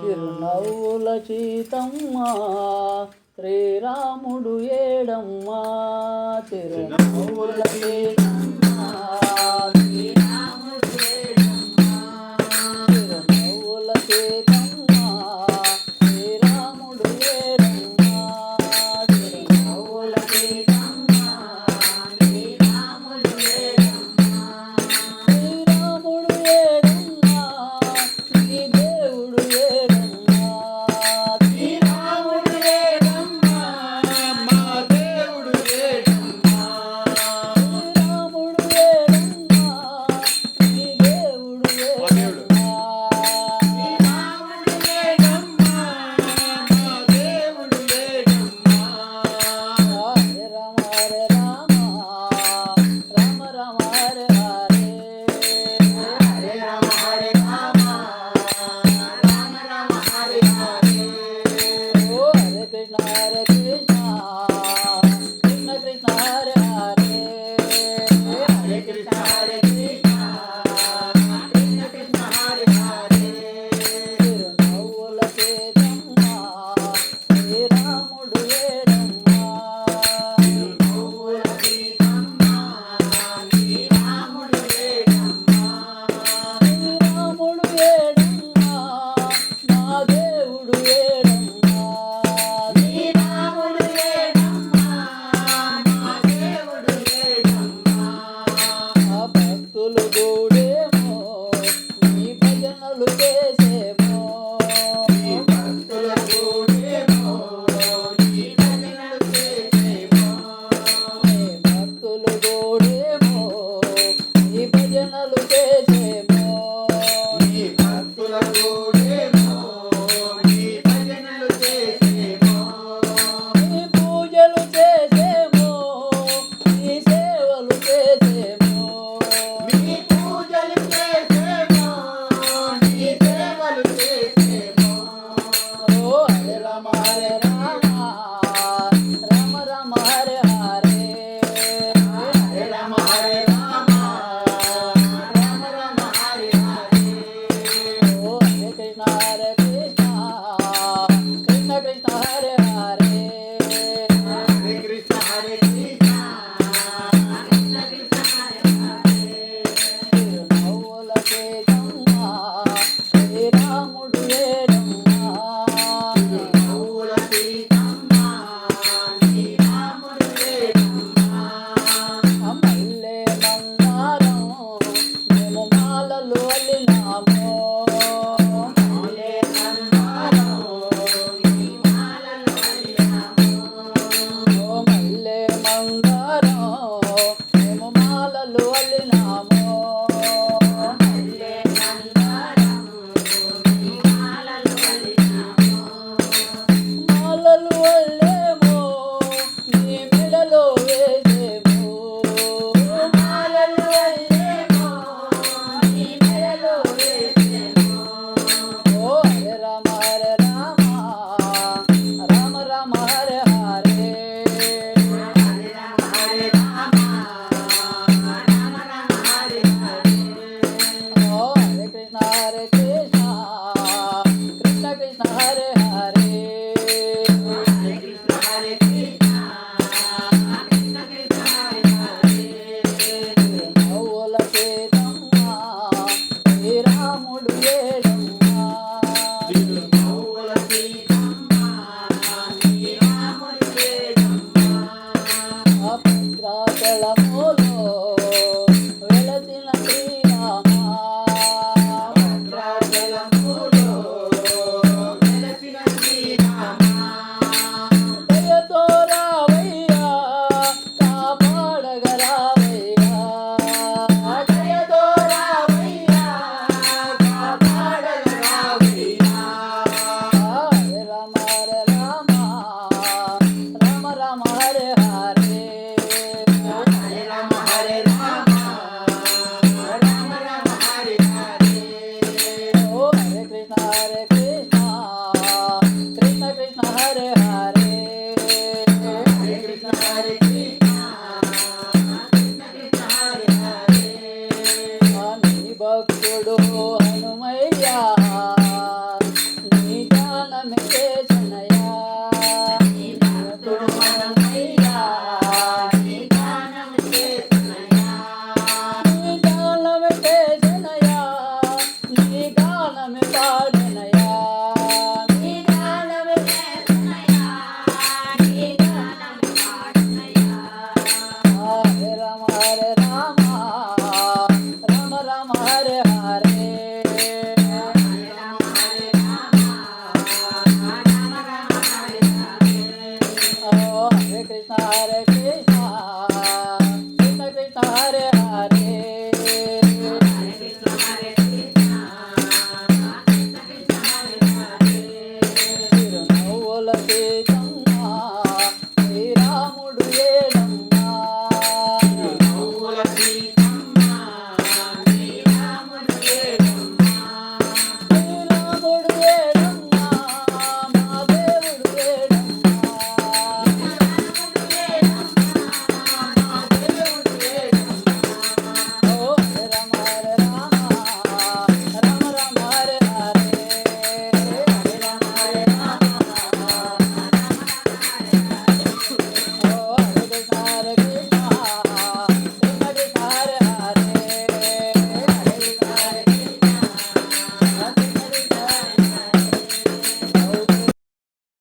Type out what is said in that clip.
చిరునవ్వుల చీతమ్మ శ్రీరాముడు ఏడమ్మ చిరునవ్వుల చీతమ్మ. there's no attic. Hare Krishna